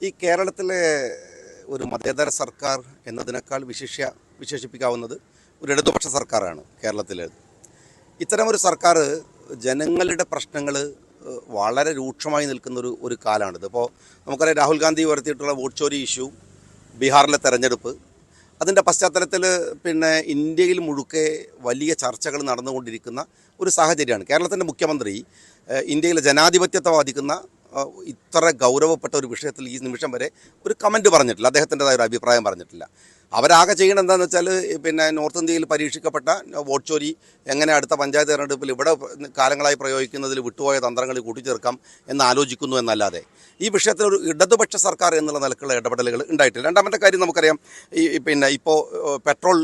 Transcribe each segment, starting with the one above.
ഈ കേരളത്തിലെ ഒരു മതേതര സർക്കാർ എന്നതിനേക്കാൾ വിശേഷ വിശേഷിപ്പിക്കാവുന്നത് ഒരു ഇടതുപക്ഷ സർക്കാരാണ് കേരളത്തിലെ. ഇത്തരമൊരു സർക്കാർ ജനങ്ങളുടെ പ്രശ്നങ്ങൾ വളരെ രൂക്ഷമായി നിൽക്കുന്ന ഒരു കാലമാണിത് ഇപ്പോൾ നമുക്കറിയാം രാഹുൽ ഗാന്ധി വരുത്തിയിട്ടുള്ള വോട്ട് ചോരി ഇഷ്യൂ ബീഹാറിലെ തെരഞ്ഞെടുപ്പ്. അതിന്റെ പശ്ചാത്തലത്തിൽ പിന്നെ ഇന്ത്യയിൽ മുഴുക്കെ വലിയ ചർച്ചകൾ നടന്നുകൊണ്ടിരിക്കുന്ന ഒരു സാഹചര്യമാണ്. കേരളത്തിന്റെ മുഖ്യമന്ത്രി ഇന്ത്യയിലെ ജനാധിപത്യത്തെ ബാധിക്കുന്ന ഏഹ്, ഇത്ര ഗൗരവപ്പെട്ട ഒരു വിഷയത്തിൽ ഈ നിമിഷം വരെ ഒരു കമന്റ് പറഞ്ഞിട്ടില്ല. അദ്ദേഹത്തിന്റെതായ ഒരു അഭിപ്രായം പറഞ്ഞിട്ടില്ല. അവരാകെ ചെയ്യണം എന്താണെന്ന് വെച്ചാൽ പിന്നെ നോർത്ത് ഇന്ത്യയിൽ പരീക്ഷിക്കപ്പെട്ട വോട്ട് ചോരി എങ്ങനെ അടുത്ത പഞ്ചായത്ത് തെരഞ്ഞെടുപ്പിൽ ഇവിടെ കാലങ്ങളായി പ്രയോഗിക്കുന്നതിൽ വിട്ടുപോയ തന്ത്രങ്ങൾ കൂട്ടിച്ചേർക്കാം എന്ന് ആലോചിക്കുന്നു എന്നല്ലാതെ ഈ വിഷയത്തിൽ ഒരു ഇടതുപക്ഷ സർക്കാർ എന്നുള്ള നിലക്കുള്ള ഇടപെടലുകൾ ഉണ്ടായിട്ടില്ല. രണ്ടാമത്തെ കാര്യം നമുക്കറിയാം ഈ പിന്നെ ഇപ്പോൾ പെട്രോൾ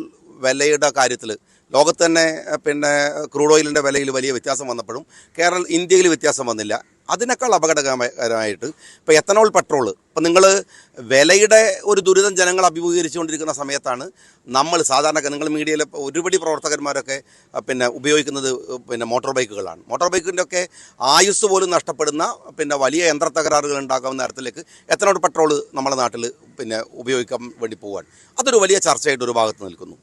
വിലയുടെ കാര്യത്തിൽ ലോകത്ത് തന്നെ പിന്നെ ക്രൂഡ് ഓയിലിന്റെ വിലയിൽ വലിയ വ്യത്യാസം വന്നപ്പോഴും കേരള ഇന്ത്യയിൽ വ്യത്യാസം വന്നില്ല. അതിനേക്കാൾ അപകടകരമായിട്ട് ഇപ്പോൾ എത്തനോൾ പെട്രോൾ ഇപ്പം നിങ്ങൾ വിലയുടെ ഒരു ദുരിതം ജനങ്ങൾ അഭിമുഖീകരിച്ചുകൊണ്ടിരിക്കുന്ന സമയത്താണ് നമ്മൾ സാധാരണ നിങ്ങൾ മീഡിയയിലെ ഒരുപടി പ്രവർത്തകന്മാരൊക്കെ പിന്നെ ഉപയോഗിക്കുന്നത് പിന്നെ മോട്ടോർ ബൈക്കുകളാണ്. മോട്ടോർ ബൈക്കിന്റെ ഒക്കെ ആയുസ് പോലും നഷ്ടപ്പെടുന്ന പിന്നെ വലിയ യന്ത്ര തകരാറുകൾ ഉണ്ടാക്കാവുന്ന തരത്തിലേക്ക് എത്തനോൾ പെട്രോൾ നമ്മുടെ നാട്ടിൽ പിന്നെ ഉപയോഗിക്കാൻ വേണ്ടി പോവുകയാണ് അതൊരു വലിയ ചർച്ചയായിട്ട് ഒരു ഭാഗത്ത് നിൽക്കുന്നു.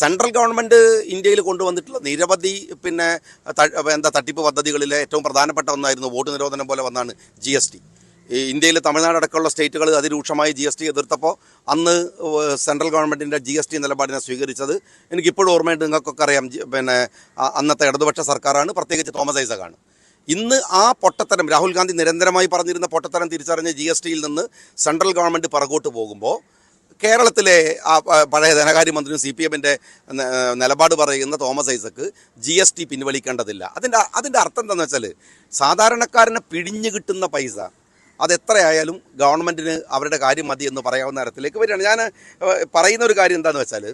സെൻട്രൽ ഗവൺമെന്റ് ഇന്ത്യയിൽ കൊണ്ടുവന്നിട്ടുള്ള നിരവധി പിന്നെ എന്താ തട്ടിപ്പ് പദ്ധതികളിലെ ഏറ്റവും പ്രധാനപ്പെട്ട ഒന്നായിരുന്നു വോട്ട് നിരോധനം പോലെ വന്നാണ് ജി എസ് ടി. ഇന്ത്യയിൽ തമിഴ്നാട് അടക്കമുള്ള സ്റ്റേറ്റുകൾ അതിരൂക്ഷമായി ജി എസ് ടി എതിർത്തപ്പോൾ അന്ന് സെൻട്രൽ ഗവൺമെന്റിന്റെ ജി എസ് ടി നിലപാടിനെ സ്വീകരിച്ചത് എനിക്കിപ്പോഴും ഓർമ്മയുണ്ട് നിങ്ങൾക്കൊക്കെ അറിയാം പിന്നെ അന്നത്തെ ഇടതുപക്ഷ സർക്കാരാണ് പ്രത്യേകിച്ച് തോമസ് ഐസഖാണ് ഇന്ന് ആ പൊട്ടത്തരം രാഹുൽ ഗാന്ധി നിരന്തരമായി പറഞ്ഞിരുന്ന പൊട്ടത്തരം തിരിച്ചറിഞ്ഞ ജി എസ് ടിയിൽ നിന്ന് സെൻട്രൽ ഗവൺമെന്റ് പുറകോട്ട് പോകുമ്പോൾ കേരളത്തിലെ ആ പഴയ ധനകാര്യമന്ത്രിയും സി പി എമ്മിന്റെ നിലപാട് പറയുന്ന Thomas Isaac G S T പിൻവലിക്കേണ്ടതില്ല. അതിന്റെ അതിന്റെ അർത്ഥം എന്താണെന്ന് വെച്ചാൽ സാധാരണക്കാരനെ പിഴിഞ്ഞു കിട്ടുന്ന പൈസ അതെത്രയായാലും ഗവൺമെന്റിന് അവരുടെ കാര്യം മതി എന്ന് പറയാവുന്ന തരത്തിലേക്ക് വരികയാണ്. ഞാൻ പറയുന്ന ഒരു കാര്യം എന്താണെന്ന് വെച്ചാൽ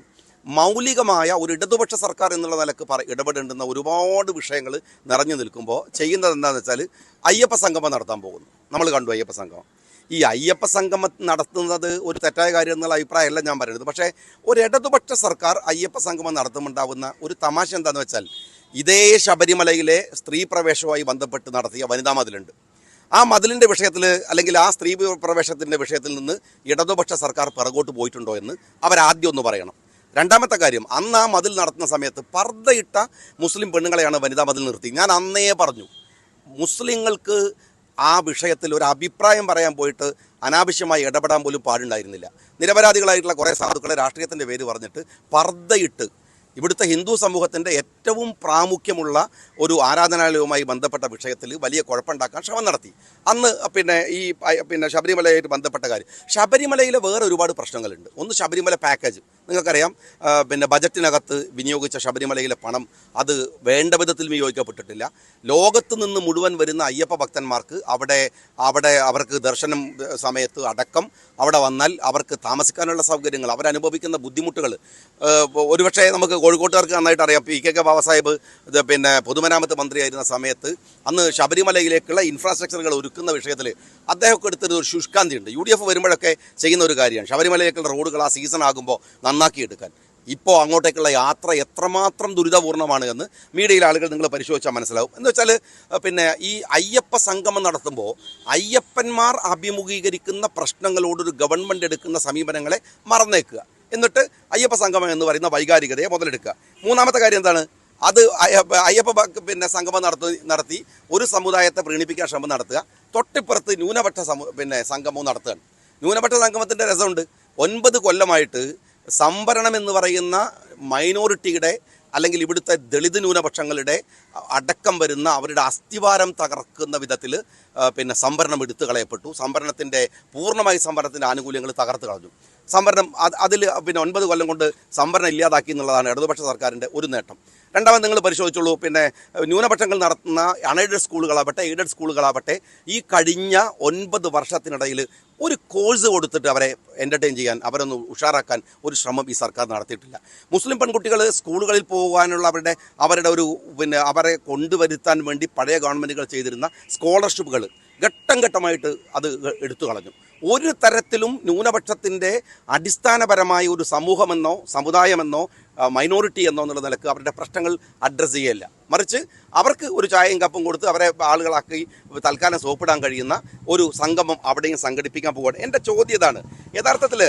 മൗലികമായ ഒരു ഇടതുപക്ഷ സർക്കാർ എന്നുള്ള നിലയ്ക്ക് പറ ഇടപെടേണ്ടുന്ന ഒരുപാട് വിഷയങ്ങൾ നിറഞ്ഞു നിൽക്കുമ്പോൾ ചെയ്യുന്നത് എന്താണെന്ന് വെച്ചാൽ അയ്യപ്പ സംഗമം നടത്താൻ പോകുന്നു. നമ്മൾ കണ്ടു അയ്യപ്പ സംഗമം. ഈ അയ്യപ്പ സംഗമം നടത്തുന്നത് ഒരു തെറ്റായ കാര്യം എന്നുള്ള അഭിപ്രായമല്ല ഞാൻ പറയുന്നത്. പക്ഷേ ഒരു ഇടതുപക്ഷ സർക്കാർ അയ്യപ്പ സംഗമം നടത്തുമുണ്ടാവുന്ന ഒരു തമാശ എന്താണെന്ന് വെച്ചാൽ ഇതേ ശബരിമലയിലെ സ്ത്രീ പ്രവേശവുമായി ബന്ധപ്പെട്ട് നടത്തിയ വനിതാ മതിലുണ്ട്. ആ മതിലിന്റെ വിഷയത്തിൽ അല്ലെങ്കിൽ ആ സ്ത്രീ പ്രവേശത്തിന്റെ വിഷയത്തിൽ നിന്ന് ഇടതുപക്ഷ സർക്കാർ പിറകോട്ട് പോയിട്ടുണ്ടോ എന്ന് അവരാദ്യം ഒന്ന് പറയണം. രണ്ടാമത്തെ കാര്യം അന്ന് ആ മതിൽ നടത്തുന്ന സമയത്ത് പർദ്ദയിട്ട മുസ്ലിം പെണ്ണുങ്ങളെയാണ് വനിതാ മതിൽ നിർത്തി. ഞാൻ അന്നേ പറഞ്ഞു മുസ്ലിങ്ങൾക്ക് ആ വിഷയത്തിൽ ഒരു അഭിപ്രായം പറയാൻ പോയിട്ട് അനാവശ്യമായി ഇടപെടാൻ പോലും പാടുണ്ടായിരുന്നില്ല. നിരപരാധികളായിട്ടുള്ള കുറേ സാധുക്കളെ രാഷ്ട്രീയത്തിന്റെ പേര് പറഞ്ഞിട്ട് പർദ്ദയിട്ട് ഇവിടുത്തെ ഹിന്ദു സമൂഹത്തിന്റെ ഏറ്റവും പ്രാമുഖ്യമുള്ള ഒരു ആരാധനാലയവുമായി ബന്ധപ്പെട്ട വിഷയത്തിൽ വലിയ കുഴപ്പമുണ്ടാക്കാൻ ശ്രമം നടത്തി. അന്ന് പിന്നെ ഈ പിന്നെ ശബരിമലയായിട്ട് ബന്ധപ്പെട്ട കാര്യം. ശബരിമലയിലെ വേറെ ഒരുപാട് പ്രശ്നങ്ങളുണ്ട്. ഒന്ന് ശബരിമല പാക്കേജ് നിങ്ങൾക്കറിയാം പിന്നെ ബജറ്റിനകത്ത് വിനിയോഗിച്ച ശബരിമലയിലെ പണം അത് വേണ്ട വിധത്തിൽ വിനിയോഗിക്കപ്പെട്ടിട്ടില്ല. ലോകത്ത് നിന്ന് മുഴുവൻ വരുന്ന അയ്യപ്പ ഭക്തന്മാർക്ക് അവിടെ അവിടെ അവർക്ക് ദർശനം സമയത്ത് അടക്കം അവിടെ വന്നാൽ അവർക്ക് താമസിക്കാനുള്ള സൗകര്യങ്ങൾ അവരനുഭവിക്കുന്ന ബുദ്ധിമുട്ടുകൾ ഒരുപക്ഷെ നമുക്ക് കോഴിക്കോട്ടുകാർക്ക് നന്നായിട്ട് അറിയാം. പി കെ കെ ബാബാസാഹിബ് പിന്നെ പൊതുമരാമത്ത് മന്ത്രിയായിരുന്ന സമയത്ത് അന്ന് ശബരിമലയിലേക്കുള്ള ഇൻഫ്രാസ്ട്രക്ചറുകൾ ഒരുക്കുന്ന വിഷയത്തിൽ അദ്ദേഹമൊക്കെ എടുത്തൊരു ശുഷ്കാന്തി ഉണ്ട് യു ഡി എഫ് വരുമ്പോഴൊക്കെ ചെയ്യുന്ന ഒരു കാര്യമാണ്. ശബരിമലയിലേക്കുള്ള റോഡുകൾ ആ സീസൺ ആകുമ്പോൾ നന്നാക്കിയെടുക്കാൻ. ഇപ്പോൾ അങ്ങോട്ടേക്കുള്ള യാത്ര എത്രമാത്രം ദുരിതപൂർണമാണ് എന്ന് മീഡിയയിലെ ആളുകൾ നിങ്ങൾ പരിശോധിച്ചാൽ മനസ്സിലാവും. എന്ന് വെച്ചാൽ പിന്നെ ഈ അയ്യപ്പ സംഗമം നടത്തുമ്പോൾ അയ്യപ്പന്മാർ അഭിമുഖീകരിക്കുന്ന പ്രശ്നങ്ങളോടൊരു ഗവൺമെന്റ് എടുക്കുന്ന സമീപനങ്ങളെ മറന്നേക്കുക. എന്നിട്ട് അയ്യപ്പ സംഗമം എന്ന് പറയുന്ന വൈകാരികതയെ മുതലെടുക്കുക. മൂന്നാമത്തെ കാര്യം എന്താണ്? അത് അയ്യപ്പ അയ്യപ്പ പിന്നെ സംഗമം നടത്തി നടത്തി ഒരു സമുദായത്തെ പ്രീണിപ്പിക്കാൻ ശ്രമം നടത്തുക. തൊട്ടിപ്പുറത്ത് ന്യൂനപക്ഷ സമു പിന്നെ സംഗമവും നടത്തുകയാണ്. ന്യൂനപക്ഷ സംഗമത്തിന്റെ രസമുണ്ട്. ഒൻപത് കൊല്ലമായിട്ട് സംവരണം എന്ന് പറയുന്ന മൈനോറിറ്റിയുടെ അല്ലെങ്കിൽ ഇവിടുത്തെ ദളിത് ന്യൂനപക്ഷങ്ങളുടെ അടക്കം വരുന്ന അവരുടെ അസ്ഥിവാരം തകർക്കുന്ന വിധത്തിൽ പിന്നെ സംവരണം എടുത്തു കളയപ്പെട്ടു. സംവരണത്തിന്റെ പൂർണമായി സംവരണത്തിന്റെ ആനുകൂല്യങ്ങൾ തകർത്ത് കളഞ്ഞു. സംവരണം അതിൽ പിന്നെ ഒൻപത് കൊല്ലം കൊണ്ട് സംവരണം ഇല്ലാതാക്കി എന്നുള്ളതാണ് ഇടതുപക്ഷ സർക്കാരിന്റെ ഒരു നേട്ടം. രണ്ടാമത് നിങ്ങൾ പരിശോധിച്ചുള്ളൂ പിന്നെ ന്യൂനപക്ഷങ്ങൾ നടത്തുന്ന അൺഎയ്ഡഡ് സ്കൂളുകളാവട്ടെ എയ്ഡഡ് സ്കൂളുകളാവട്ടെ ഈ കഴിഞ്ഞ ഒൻപത് വർഷത്തിനിടയിൽ ഒരു കോഴ്സ് കൊടുത്തിട്ട് അവരെ എന്റർടൈൻ ചെയ്യാൻ അവരൊന്ന് ഉഷാറാക്കാൻ ഒരു ശ്രമം ഈ സർക്കാർ നടത്തിയിട്ടില്ല. മുസ്ലിം പെൺകുട്ടികൾ സ്കൂളുകളിൽ പോകാനുള്ള അവരുടെ അവരുടെ ഒരു പിന്നെ അവരെ കൊണ്ടുവരുത്താൻ വേണ്ടി പഴയ ഗവൺമെന്റുകൾ ചെയ്തിരുന്ന സ്കോളർഷിപ്പുകൾ ഘട്ടം ഘട്ടമായിട്ട് അത് എടുത്തു കളഞ്ഞു. ഒരു തരത്തിലും ന്യൂനപക്ഷത്തിന്റെ അടിസ്ഥാനപരമായ ഒരു സമൂഹമെന്നോ സമുദായമെന്നോ മൈനോറിറ്റി എന്നോ എന്നുള്ള നിലയ്ക്ക് അവരുടെ പ്രശ്നങ്ങൾ അഡ്രസ്സ് ചെയ്യല്ല മറിച്ച് അവർക്ക് ഒരു ചായയും കപ്പും കൊടുത്ത് അവരെ ആളുകളാക്കി തൽക്കാലം സോപ്പിടാൻ കഴിയുന്ന ഒരു സംഗമം അവിടെയും സംഘടിപ്പിക്കാൻ പോവുകയാണ്. എന്റെ ചോദ്യം ഇതാണ്. യഥാർത്ഥത്തിൽ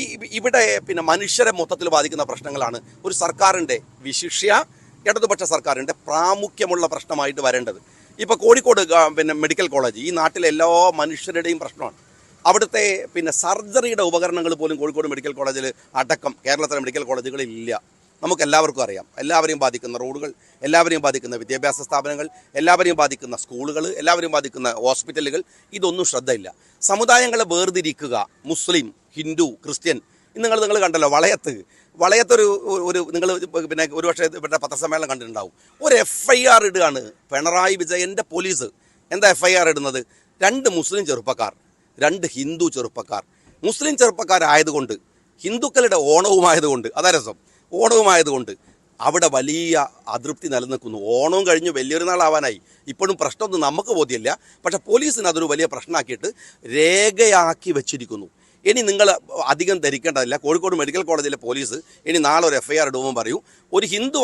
ഈ ഇവിടെ പിന്നെ മനുഷ്യരെ മൊത്തത്തിൽ ബാധിക്കുന്ന പ്രശ്നങ്ങളാണ് ഒരു സർക്കാരിന്റെ വിശിഷ്യ ഇടതുപക്ഷ സർക്കാരിന്റെ പ്രാമുഖ്യമുള്ള പ്രശ്നമായിട്ട് വരേണ്ടത്. ഇപ്പോൾ കോഴിക്കോട് പിന്നെ മെഡിക്കൽ കോളേജ് ഈ നാട്ടിലെ എല്ലാ മനുഷ്യരുടെയും പ്രശ്നമാണ്. അവിടുത്തെ പിന്നെ സർജറിയുടെ ഉപകരണങ്ങൾ പോലും കോഴിക്കോട് മെഡിക്കൽ കോളേജിൽ അടക്കം കേരളത്തിലെ മെഡിക്കൽ കോളേജുകളിൽ ഇല്ല. നമുക്ക് എല്ലാവർക്കും അറിയാം. എല്ലാവരെയും ബാധിക്കുന്ന റോഡുകൾ എല്ലാവരെയും ബാധിക്കുന്ന വിദ്യാഭ്യാസ സ്ഥാപനങ്ങൾ എല്ലാവരെയും ബാധിക്കുന്ന സ്കൂളുകൾ എല്ലാവരെയും ബാധിക്കുന്ന ഹോസ്പിറ്റലുകൾ. ഇതൊന്നും ശ്രദ്ധയില്ല. സമുദായങ്ങളെ വേർതിരിക്കുക മുസ്ലിം ഹിന്ദു ക്രിസ്ത്യൻ ഇന്ന് നിങ്ങൾ നിങ്ങൾ കണ്ടല്ലോ വളയത്ത്. വളയത്തൊരു ഒരു നിങ്ങൾ പിന്നെ ഒരു പക്ഷേ ഇവരുടെ പത്രസമ്മേളനം കണ്ടിട്ടുണ്ടാവും. ഒരു എഫ് ഐ ആർ ഇടുകയാണ് പിണറായി വിജയന്റെ പോലീസ്. എന്താ എഫ് ഐ ആർ ഇടുന്നത്? രണ്ട് മുസ്ലിം ചെറുപ്പക്കാർ രണ്ട് ഹിന്ദു ചെറുപ്പക്കാർ. മുസ്ലിം ചെറുപ്പക്കാരായതുകൊണ്ട് ഹിന്ദുക്കളുടെ ഓണവുമായതുകൊണ്ട് അതാ രസം. ഓണവുമായതുകൊണ്ട് അവിടെ വലിയ അതൃപ്തി നിലനിൽക്കുന്നു. ഓണവും കഴിഞ്ഞ് വലിയൊരു നാളാവാനായി. ഇപ്പോഴും പ്രശ്നമൊന്നും നമുക്ക് ബോധ്യമില്ല. പക്ഷേ പോലീസിന് അതൊരു വലിയ പ്രശ്നമാക്കിയിട്ട് രേഖയാക്കി വെച്ചിരിക്കുന്നു. ഇനി നിങ്ങൾ അധികം ധരിക്കേണ്ടതില്ല. കോഴിക്കോട് മെഡിക്കൽ കോളേജിലെ പോലീസ് ഇനി നാളെ ഒരു എഫ് ഐ ആർ ഇടുമ്പോൾ പറയൂ. ഒരു ഹിന്ദു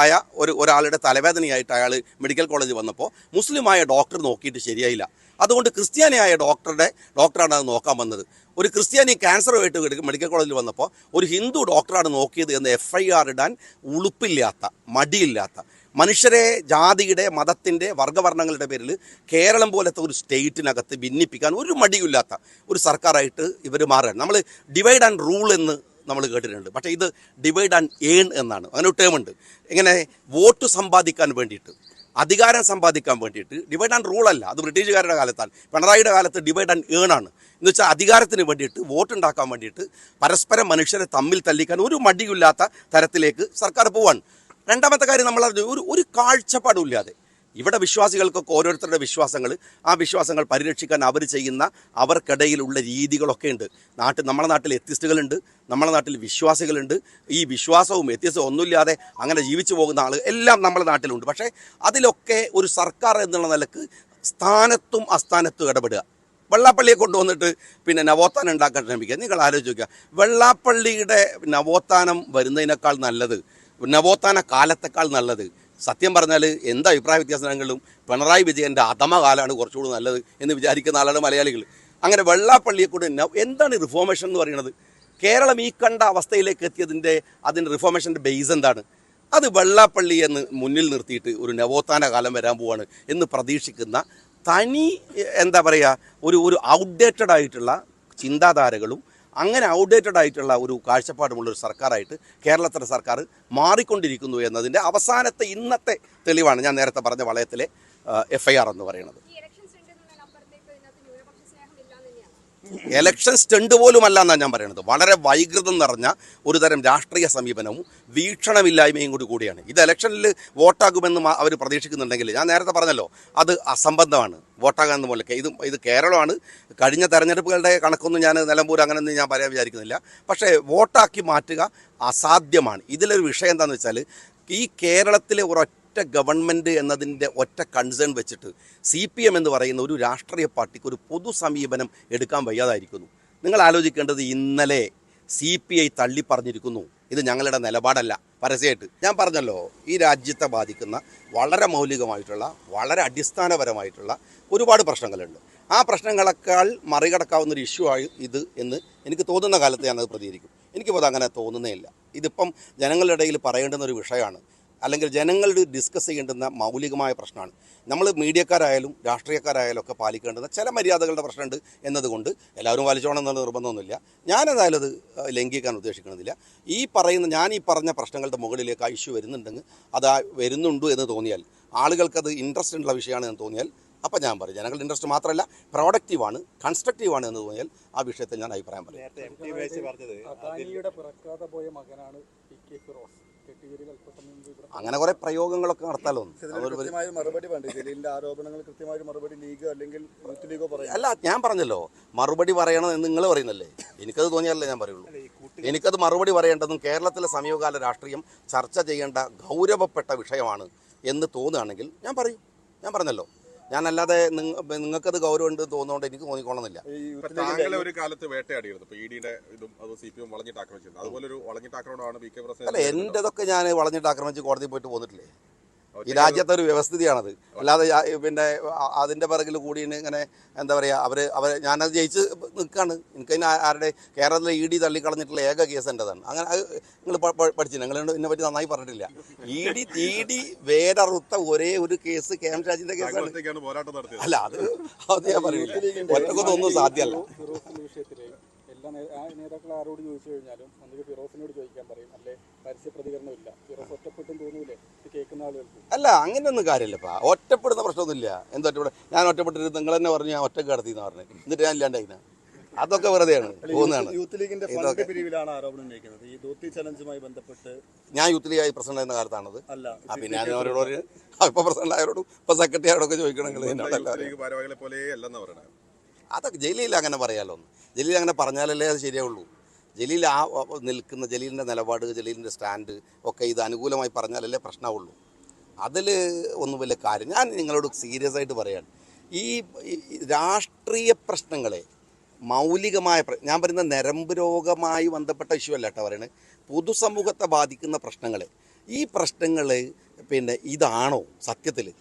ആയ ഒരു ഒരാളുടെ തലവേദനയായിട്ട് അയാൾ മെഡിക്കൽ കോളേജിൽ വന്നപ്പോൾ മുസ്ലിമായ ഡോക്ടർ നോക്കിയിട്ട് ശരിയായില്ല. അതുകൊണ്ട് ക്രിസ്ത്യാനിയായ ഡോക്ടറുടെ ഡോക്ടറാണ് അത് നോക്കാൻ വന്നത്. ഒരു ക്രിസ്ത്യാനി ക്യാൻസറുമായിട്ട് എടുക്കും മെഡിക്കൽ കോളേജിൽ വന്നപ്പോൾ ഒരു ഹിന്ദു ഡോക്ടറാണ് നോക്കിയത് എന്ന് എഫ് ഐ ആർ ഇടാൻ ഉളുപ്പില്ലാത്ത മടിയില്ലാത്ത മനുഷ്യരെ ജാതിയുടെ മതത്തിന്റെ വർഗവർണങ്ങളുടെ പേരിൽ കേരളം പോലത്തെ ഒരു സ്റ്റേറ്റിനകത്ത് ഭിന്നിപ്പിക്കാൻ ഒരു മടിയില്ലാത്ത ഒരു സർക്കാരായിട്ട് ഇവർ മാറുകയാണ്. നമ്മൾ ഡിവൈഡ് ആൻഡ് റൂൾ എന്ന് നമ്മൾ കേട്ടിട്ടുണ്ട്. പക്ഷേ ഇത് ഡിവൈഡ് ആൻഡ് ഏൺ എന്നാണ്. അങ്ങനെ ടേം ഉണ്ട്. ഇങ്ങനെ വോട്ട് സമ്പാദിക്കാൻ വേണ്ടിയിട്ട് അധികാരം സമ്പാദിക്കാൻ വേണ്ടിയിട്ട് ഡിവൈഡ് ആൻഡ് റൂൾ അല്ല. അത് ബ്രിട്ടീഷുകാരുടെ കാലത്താണ്. പിണറായിയുടെ കാലത്ത് ഡിവൈഡ് ആൻഡ് ഏൺ ആണ്. എന്ന് വെച്ചാൽ അധികാരത്തിന് വേണ്ടിയിട്ട് വോട്ട് ഉണ്ടാക്കാൻ വേണ്ടിയിട്ട് പരസ്പരം മനുഷ്യരെ തമ്മിൽ തല്ലിക്കാൻ ഒരു മടിയില്ലാത്ത തരത്തിലേക്ക് സർക്കാർ പോവാണ്. രണ്ടാമത്തെ കാര്യം നമ്മൾ ഒരു ഒരു കാഴ്ചപ്പാടും ഇല്ലാതെ ഇവിടെ വിശ്വാസികൾക്കൊക്കെ ഓരോരുത്തരുടെ വിശ്വാസങ്ങൾ ആ വിശ്വാസങ്ങൾ പരിരക്ഷിക്കാൻ അവർ ചെയ്യുന്ന അവർക്കിടയിലുള്ള രീതികളൊക്കെ ഉണ്ട്. നാട്ടിൽ നമ്മുടെ നാട്ടിൽ എത്തിസ്റ്റുകളുണ്ട് നമ്മുടെ നാട്ടിൽ വിശ്വാസികളുണ്ട്. ഈ വിശ്വാസവും എത്തിയസും ഒന്നുമില്ലാതെ അങ്ങനെ ജീവിച്ചു പോകുന്ന ആൾ എല്ലാം നമ്മുടെ നാട്ടിലുണ്ട്. പക്ഷേ അതിലൊക്കെ ഒരു സർക്കാർ എന്നുള്ള നിലയ്ക്ക് സ്ഥാനത്തും അസ്ഥാനത്തും ഇടപെടുക. വെള്ളാപ്പള്ളിയെ കൊണ്ടുവന്നിട്ട് പിന്നെ നവോത്ഥാനം ഉണ്ടാക്കാൻ ശ്രമിക്കുക. നിങ്ങൾ ആലോചിക്കുക വെള്ളാപ്പള്ളിയുടെ നവോത്ഥാനം വരുന്നതിനേക്കാൾ നല്ലത് നവോത്ഥാന കാലത്തേക്കാൾ നല്ലത്. സത്യം പറഞ്ഞാൽ എന്ത് അഭിപ്രായ വ്യത്യാസങ്ങളും? പിണറായി വിജയന്റെ അധമകാലമാണ് കുറച്ചുകൂടി നല്ലത് എന്ന് വിചാരിക്കുന്ന ആളാണ് മലയാളികൾ. അങ്ങനെ വെള്ളാപ്പള്ളിയെ കൂടി എന്താണ് റിഫോർമേഷൻ എന്ന് പറയുന്നത്? കേരളം ഈ കണ്ട അവസ്ഥയിലേക്ക് എത്തിയതിന്റെ അതിന്റെ റിഫോർമേഷന്റെ ബേസ് എന്താണ്? അത് വെള്ളാപ്പള്ളി എന്ന് മുന്നിൽ നിർത്തിയിട്ട് ഒരു നവോത്ഥാന കാലം വരാൻ പോവാണ് എന്ന് പ്രതീക്ഷിക്കുന്ന തനി എന്താ പറയുക ഒരു ഒരു ഔട്ട്ഡേറ്റഡ് ആയിട്ടുള്ള ചിന്താധാരകളും അങ്ങനെ ഔട്ട്ഡേറ്റഡ് ആയിട്ടുള്ള ഒരു കാഴ്ചപ്പാടുമുള്ള ഒരു സർക്കാരായിട്ട് കേരളത്തിലെ സർക്കാർ മാറിക്കൊണ്ടിരിക്കുന്നു എന്നതിന്റെ അവസാനത്തെ ഇന്നത്തെ തെളിവാണ് ഞാൻ നേരത്തെ പറഞ്ഞ വളയത്തിലെ എഫ് എന്ന് പറയുന്നത്. എലക്ഷൻ സ്റ്റണ്ട് പോലുമല്ല എന്നാണ് ഞാൻ പറയുന്നത് വളരെ വൈകൃതം നിറഞ്ഞ ഒരു തരം രാഷ്ട്രീയ സമീപനവും വീക്ഷണമില്ലായ്മയും കൂടി കൂടിയാണ്. ഇത് ഇലക്ഷനിൽ വോട്ടാകുമെന്ന് അവർ പ്രതീക്ഷിക്കുന്നുണ്ടെങ്കിൽ ഞാൻ നേരത്തെ പറഞ്ഞല്ലോ അത് അസംബന്ധമാണ്. വോട്ടാകാമെന്ന് പോലെ ഇത് ഇത് കേരളമാണ്. കഴിഞ്ഞ തെരഞ്ഞെടുപ്പുകളുടെ കണക്കൊന്നും ഞാൻ നിലമ്പൂർ അങ്ങനെയൊന്നും ഞാൻ പറയാൻ വിചാരിക്കുന്നില്ല. പക്ഷേ വോട്ടാക്കി മാറ്റുക അസാധ്യമാണ്. ഇതിലൊരു വിഷയം എന്താണെന്ന് വെച്ചാൽ ഈ കേരളത്തിലെ ഒരൊറ്റ ഗവൺമെന്റ് എന്നതിന്റെ ഒറ്റ കൺസേൺ വെച്ചിട്ട് സി പി എം എന്ന് പറയുന്ന ഒരു രാഷ്ട്രീയ പാർട്ടിക്ക് ഒരു പൊതു സമീപനം എടുക്കാൻ വയ്യാതായിരിക്കുന്നു. നിങ്ങൾ ആലോചിക്കേണ്ടത് ഇന്നലെ സി പി ഐ തള്ളി പറഞ്ഞിരിക്കുന്നു. ഇത് ഞങ്ങളുടെ നിലപാടല്ല. പരസ്യമായിട്ട് ഞാൻ പറഞ്ഞല്ലോ ഈ രാജ്യത്തെ ബാധിക്കുന്ന വളരെ മൗലികമായിട്ടുള്ള വളരെ അടിസ്ഥാനപരമായിട്ടുള്ള ഒരുപാട് പ്രശ്നങ്ങളുണ്ട്. ആ പ്രശ്നങ്ങളെക്കാൾ മറികടക്കാവുന്ന ഒരു ഇഷ്യൂ ആയി ഇത് എന്ന് എനിക്ക് തോന്നുന്ന കാലത്ത് ഞാനത് പ്രതികരിക്കും. എനിക്കിപ്പോൾ അത് അങ്ങനെ തോന്നുന്നേ ഇല്ല. ഇതിപ്പം ജനങ്ങളുടെ ഇടയിൽ പറയേണ്ടുന്ന ഒരു വിഷയമാണ് അല്ലെങ്കിൽ ജനങ്ങളുടെ ഡിസ്കസ് ചെയ്യേണ്ടുന്ന മൗലികമായ പ്രശ്നമാണ്. നമ്മൾ മീഡിയക്കാരായാലും രാഷ്ട്രീയക്കാരായാലും ഒക്കെ പാലിക്കേണ്ടുന്ന ചില മര്യാദകളുടെ പ്രശ്നമുണ്ട് എന്നതുകൊണ്ട് എല്ലാവരും പാലിച്ചോണം എന്നുള്ള നിർബന്ധമൊന്നുമില്ല. ഞാനെന്തായാലും അത് ലംഘിക്കാൻ ഉദ്ദേശിക്കണമെന്നില്ല ഈ പറയുന്ന ഞാൻ ഈ പറഞ്ഞ പ്രശ്നങ്ങളുടെ മുകളിലേക്ക് ആ ഇഷ്യൂ വരുന്നുണ്ടെങ്കിൽ അത് വരുന്നുണ്ടോ വരുന്നുണ്ട് എന്ന് തോന്നിയാൽ ആളുകൾക്കത് ഇൻട്രസ്റ്റ് ഉള്ള വിഷയമാണ് എന്ന് തോന്നിയാൽ അപ്പം ഞാൻ പറയും. ജനങ്ങളുടെ ഇൻട്രസ്റ്റ് മാത്രമല്ല പ്രൊഡക്റ്റീവാണ് കൺസ്ട്രക്റ്റീവാണ് എന്ന് തോന്നിയാൽ ആ വിഷയത്തിൽ ഞാൻ അഭിപ്രായം പറയും. അങ്ങനെ കുറെ പ്രയോഗങ്ങളൊക്കെ നടത്താലോ മറുപടി ആരോപണങ്ങൾ കൃത്യമായ മറുപടി ലീഗ് അല്ലെങ്കിൽ യൂത്ത് ലീഗോ പറയും അല്ല ഞാൻ പറഞ്ഞല്ലോ മറുപടി പറയണം എന്ന് നിങ്ങൾ പറയുന്നല്ലേ? എനിക്കത് തോന്നിയാലേ ഞാൻ പറയുള്ളൂ. എനിക്കത് മറുപടി പറയേണ്ടതും കേരളത്തിലെ സമീപകാല രാഷ്ട്രീയം ചർച്ച ചെയ്യേണ്ട ഗൗരവപ്പെട്ട വിഷയമാണ് എന്ന് തോന്നുകയാണെങ്കിൽ ഞാൻ പറയും. ഞാൻ പറഞ്ഞല്ലോ. ഞാനല്ലാതെ നിങ്ങൾക്കത് നിങ്ങൾക്കത് ഗൗരവമുണ്ട് തോന്നുന്നതുകൊണ്ട് എനിക്ക് തോന്നിക്കോണമെന്നില്ല അല്ല എന്റെതൊക്കെ എന്റെതൊക്കെ ഞാൻ വളഞ്ഞിട്ട് ആക്രമിച്ച് കോടതി പോയിട്ട് പോന്നിട്ടില്ലേ? ഈ രാജ്യത്തെ ഒരു വ്യവസ്ഥിതിയാണത്. അല്ലാതെ പിന്നെ അതിന്റെ അതിന്റെ പിറകിൽ കൂടി ഇങ്ങനെ എന്താ പറയുക അവർ അവർ ഞാനത് ജയിച്ച് നിൽക്കുകയാണ് എനിക്കതിന് ആരുടെ കേരളത്തിലെ ഇ ഡി തള്ളിക്കളഞ്ഞിട്ടുള്ള ഏക കേസ് എന്റെതാണ് അങ്ങനെ നിങ്ങൾ പഠിച്ചു നിങ്ങൾ എന്നെ പറ്റി നന്നായി പറഞ്ഞിട്ടില്ല. ഇ ഡി ഇ ഡി വേരറുത്ത ഒരേ ഒരു കേസ് കെ എം രാജിന്റെ കേസാണ്. അല്ല അത് അത് ഞാൻ പറയില്ല. ഒറ്റക്കൊന്നും ഒന്നും സാധ്യമല്ല. എല്ലാ നേ- ആ നേതാക്കൾ ആരോട് ചോദിച്ചു കഴിഞ്ഞാലും ഒന്നുകിൽ ഫിറോസിനോട് ചോദിക്കാൻ പറയും. അല്ലെ? പരസ്യ പ്രതികരണമില്ല ഫിറോസ് ഒറ്റപ്പെട്ടും തോന്നൂലേ? ഇത് കേൾക്കുന്ന ആളുകൾക്ക്. അല്ല അങ്ങനെയൊന്നും കാര്യമില്ലപ്പാ ഒറ്റപ്പെടുന്ന പ്രശ്നമൊന്നുമില്ല. എന്താ ഒറ്റപ്പെട ഞാൻ ഒറ്റപ്പെട്ടിട്ട് നിങ്ങൾ തന്നെ പറഞ്ഞു ഞാൻ ഒറ്റ കടത്തി എന്ന് പറഞ്ഞു. എന്നിട്ട് ഞാൻ ഇല്ലാണ്ടായിന അതൊക്കെ വെറുതെയാണ് പോകുന്നതാണ്. യൂത്ത് ലീഗിന്റെ ഫണ്ട് പിരിവിലാണ് ആരോപണം ഉന്നയിക്കുന്നത്. ഈ ധോത്തി ചലഞ്ചുമായി ബന്ധപ്പെട്ട് ഞാൻ യൂത്ത് ലീഗായി പ്രസിഡന്റ് എന്ന കാലത്താണത്. അല്ല ആ പിന്നെ ഞാൻ അവരോട് ഇപ്പൊ പ്രസിഡന്റ് ആയവരോടും ഇപ്പൊ സെക്രട്ടറി ആയവരോടൊക്കെ ചോദിക്കണമെങ്കിൽ ഭാരവാഹികളെ പോലെ അല്ലെന്നാ പറയണത് അതൊക്കെ ജലീൽ അങ്ങനെ പറയാലോ ജലീൽ അങ്ങനെ പറഞ്ഞാലല്ലേ അത് ശരിയാവുള്ളൂ. ജലീൽ ആ നിൽക്കുന്ന ജലീലിന്റെ നിലപാട് ജലീലിന്റെ സ്റ്റാൻഡ് ഒക്കെ ഇത് അനുകൂലമായി പറഞ്ഞാലല്ലേ പ്രശ്നമുള്ളൂ അതിൽ ഒന്നും വലിയ കാര്യം ഞാൻ നിങ്ങളോട് സീരിയസ് ആയിട്ട് പറയാണ്. ഈ രാഷ്ട്രീയ പ്രശ്നങ്ങളെ മൗലികമായ പ്ര- ഞാൻ പറയുന്ന നരമ്പ് രോഗമായി ബന്ധപ്പെട്ട ഇഷ്യൂ അല്ല കേട്ടോ പറയുന്നത് പൊതുസമൂഹത്തെ ബാധിക്കുന്ന പ്രശ്നങ്ങൾ ഈ പ്രശ്നങ്ങൾ പിന്നെ ഇതാണോ സത്യത്തിൽ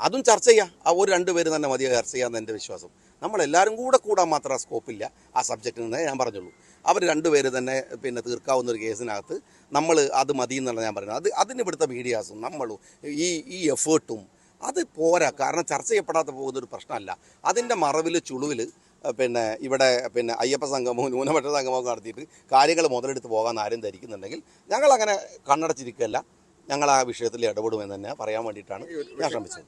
അതും ചർച്ച ചെയ്യാം. ആ ഒരു രണ്ടുപേരും തന്നെ മതി ചർച്ച ചെയ്യാമെന്ന് എന്റെ വിശ്വാസം. നമ്മളെല്ലാവരും കൂടെ കൂടാൻ മാത്രം സ്കോപ്പില്ല ആ സബ്ജക്റ്റിൽ നിന്ന് ഞാൻ പറഞ്ഞുള്ളൂ. അവർ രണ്ടുപേര് തന്നെ പിന്നെ തീർക്കാവുന്ന ഒരു കേസിനകത്ത് നമ്മൾ അത് മതി എന്നുള്ള ഞാൻ പറയുന്നത്. അത് അതിന് ഇവിടുത്തെ മീഡിയാസും നമ്മളും ഈ ഈ എഫേർട്ടും അത് പോരാ. കാരണം ചർച്ച ചെയ്യപ്പെടാത്ത പോകുന്നൊരു പ്രശ്നമല്ല. അതിന്റെ മറവിൽ ചുളുവിൽ പിന്നെ ഇവിടെ പിന്നെ അയ്യപ്പ സംഗമവും ന്യൂനപക്ഷ സംഗമവും നടത്തിയിട്ട് കാര്യങ്ങൾ മുതലെടുത്ത് പോകാൻ ആരും ധരിക്കുന്നുണ്ടെങ്കിൽ ഞങ്ങൾ അങ്ങനെ കണ്ണടച്ചിരിക്കുകയല്ല. ഞങ്ങൾ ആ വിഷയത്തിൽ ഇടപെടുമെന്ന് തന്നെ പറയാൻ വേണ്ടിയിട്ടാണ് ഞാൻ ശ്രമിച്ചത്.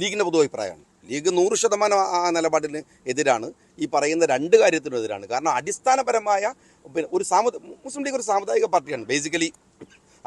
ലീഗിന്റെ പൊതു അഭിപ്രായമാണ് ലീഗ് നൂറ് ശതമാനം ആ നിലപാടിന് എതിരാണ്. ഈ പറയുന്ന രണ്ട് കാര്യത്തിനും എതിരാണ്. കാരണം അടിസ്ഥാനപരമായ പിന്നെ ഒരു സാമുദ മുസ്ലിം ലീഗ് ഒരു സാമുദായിക പാർട്ടിയാണ്. ബേസിക്കലി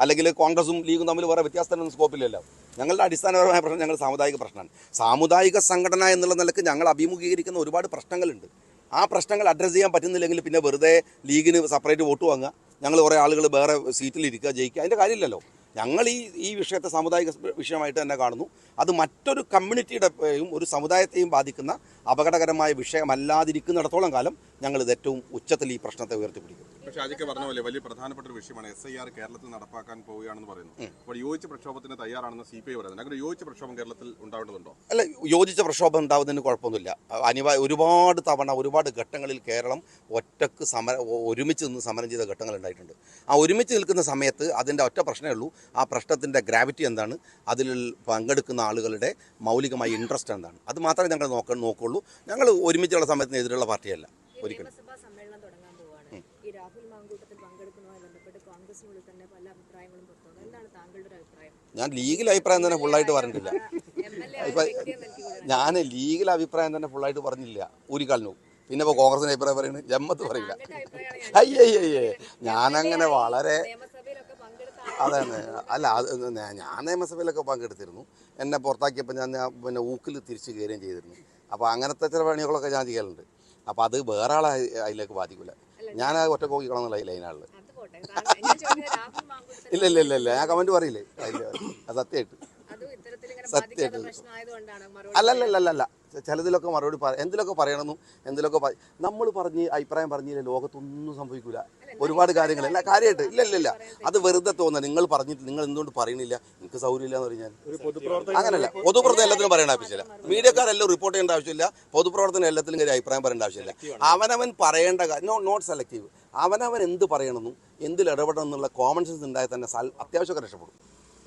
അല്ലെങ്കിൽ കോൺഗ്രസും ലീഗും തമ്മിൽ വേറെ വ്യത്യാസത്തിനൊന്നും സ്കോപ്പില്ലല്ലോ ഞങ്ങളുടെ അടിസ്ഥാനപരമായ പ്രശ്നം ഞങ്ങൾ സാമുദായിക പ്രശ്നമാണ്. സാമുദായിക സംഘടന എന്നുള്ള നിലയ്ക്ക് ഞങ്ങൾ അഭിമുഖീകരിക്കുന്ന ഒരുപാട് പ്രശ്നങ്ങളുണ്ട്. ആ പ്രശ്നങ്ങൾ അഡ്രസ്സ് ചെയ്യാൻ പറ്റുന്നില്ലെങ്കിൽ പിന്നെ വെറുതെ ലീഗിന് സെപ്പറേറ്റ് വോട്ട് വാങ്ങുക. ഞങ്ങൾ കുറേ ആളുകൾ വേറെ സീറ്റിലിരിക്കുക ജയിക്കുക. അതിന്റെ കാര്യമില്ലല്ലോ. ഞങ്ങൾ ഈ ഈ വിഷയത്തെ സാമുദായിക വിഷയമായിട്ട് തന്നെ കാണുന്നു. അത് മറ്റൊരു കമ്മ്യൂണിറ്റിയുടെയും ഒരു സമുദായത്തെയും ബാധിക്കുന്ന അപകടകരമായ വിഷയമല്ലാതിരിക്കുന്നിടത്തോളം കാലം ഞങ്ങൾ ഇത് ഏറ്റവും ഉച്ചത്തിൽ ഈ പ്രശ്നത്തെ ഉയർത്തിപ്പിടിക്കും. പക്ഷേ അതൊക്കെ പറഞ്ഞ പോലെ വലിയ പ്രധാനപ്പെട്ട ഒരു വിഷയമാണ് എസ് ഐ ആർ കേരളത്തിൽ നടപ്പാക്കാൻ പോവുകയാണെന്ന് പറയുന്നു. അപ്പോൾ യോജിച്ച പ്രക്ഷോഭത്തിന് തയ്യാറാണെന്ന് സി പി ഐ പറയുന്നത് അങ്ങനെ യോജിച്ച പ്രക്ഷോഭം കേരളത്തിൽ ഉണ്ടാവേണ്ടതുണ്ടോ? അല്ല യോജിച്ച പ്രക്ഷോഭം ഉണ്ടാവുന്നതിന് കുഴപ്പമൊന്നുമില്ല. അനിവാര്യ ഒരുപാട് തവണ ഒരുപാട് ഘട്ടങ്ങളിൽ കേരളം ഒറ്റയ്ക്ക് സമര ഒരുമിച്ച് നിന്ന് സമരം ചെയ്ത ഘട്ടങ്ങൾ ഉണ്ടായിട്ടുണ്ട്. ആ ഒരുമിച്ച് നിൽക്കുന്ന സമയത്ത് അതിന്റെ ഒറ്റ പ്രശ്നമേ ഉള്ളൂ. ആ പ്രശ്നത്തിന്റെ ഗ്രാവിറ്റി എന്താണ്? അതിൽ പങ്കെടുക്കുന്ന ആളുകളുടെ മൗലികമായ ഇൻട്രസ്റ്റ് എന്താണ്? അത് മാത്രമേ ഞങ്ങൾ നോക്ക നോക്കുള്ളൂ. ഞങ്ങൾ ഒരുമിച്ചുള്ള സമയത്തിന് എതിരുള്ള പാർട്ടിയല്ല. ഒരിക്കലും. സമ്മേളനം തുടങ്ങാൻ പോവാണ്. ഈ രാഹുൽ മാങ്കൂട്ടത്തിൽ പങ്കെടുക്കുന്നതുമായി ബന്ധപ്പെട്ട് കോൺഗ്രസിനുള്ളിൽ തന്നെ പല അഭിപ്രായങ്ങളും പുറത്തുണ്ട്. എന്താണ് താങ്കളുടെ അഭിപ്രായം? ഞാൻ ലീഗൽ അഭിപ്രായം തന്നെ ഫുള്ളായിട്ട് പറഞ്ഞിട്ടില്ല. ഇപ്പൊ ഞാൻ ലീഗൽ അഭിപ്രായം തന്നെ ഫുള്ളായിട്ട് പറഞ്ഞില്ല. ഒരു കാലിനും. പിന്നെ ഇപ്പോൾ കോൺഗ്രസിന്റെ അഭിപ്രായം പറയുന്നത് ജമ്മത്ത് പറയില്ല. അയ്യയ്യേ ഞാനങ്ങനെ വളരെ അതെ അല്ല അത് ഞാൻ നിയമസഭയിലൊക്കെ പങ്കെടുത്തിരുന്നു. എന്നെ പുറത്താക്കിയപ്പോൾ ഞാൻ പിന്നെ ഊക്കിൽ തിരിച്ചു കയറുകയും ചെയ്തിരുന്നു. അപ്പോൾ അങ്ങനത്തെ ചില പണികളൊക്കെ ഞാൻ ചെയ്യലുണ്ട് അപ്പോൾ അത് വേറെ ആളെ അതിലേക്ക് ബാധിക്കില്ല ഞാൻ അത് ഒറ്റ കോക്കിക്കളന്നുള്ള ലൈനാളിൽ ഇല്ല ഇല്ല ഇല്ല ഇല്ല. ഞാൻ കമന്റ് പറയില്ലേ? അത് സത്യമായിട്ട്. മറുപടി അല്ലല്ലല്ലല്ല. ചിലതിലൊക്കെ മറുപടി പറ എന്തിലൊക്കെ പറയണമെന്നും എന്തിലൊക്കെ നമ്മൾ പറഞ്ഞ് അഭിപ്രായം പറഞ്ഞില്ല ലോകത്തൊന്നും സംഭവിക്കില്ല ഒരുപാട് കാര്യങ്ങൾ അല്ല കാര്യമായിട്ട് ഇല്ല ഇല്ല ഇല്ല. അത് വെറുതെ തോന്നുക നിങ്ങൾ പറഞ്ഞിട്ട് നിങ്ങൾ എന്തുകൊണ്ട് പറയണില്ല നിങ്ങൾക്ക് സൗകര്യമില്ല എന്ന് പറഞ്ഞാൽ. അങ്ങനല്ല. പൊതുപ്രവർത്തനം എല്ലാത്തിനും പറയേണ്ട ആവശ്യമില്ല. മീഡിയക്കാരെല്ലാം റിപ്പോർട്ട് ചെയ്യേണ്ട ആവശ്യമില്ല. പൊതുപ്രവർത്തനം എല്ലാത്തിലും കാര്യം അഭിപ്രായം പറയേണ്ട ആവശ്യമില്ല. അവനവൻ പറയേണ്ട നോ നോട്ട് സെലക്റ്റീവ് അവനവൻ എന്ത് പറയണമെന്നും എന്തിൽ ഇടപെടണം എന്നുള്ള കോമൺ സെൻസ് ഉണ്ടായാൽ തന്നെ അത്യാവശ്യമൊക്കെ രക്ഷപ്പെടും.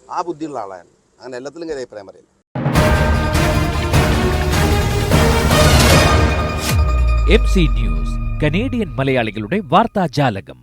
ആ ബുദ്ധിയുള്ള ആളാണ് അങ്ങനെ എല്ലാത്തിലും കാര്യം അഭിപ്രായം പറയില്ല? എം സി ന്യൂസ് കനേഡിയൻ മലയാളികളുടെ വാർത്താജാലകം.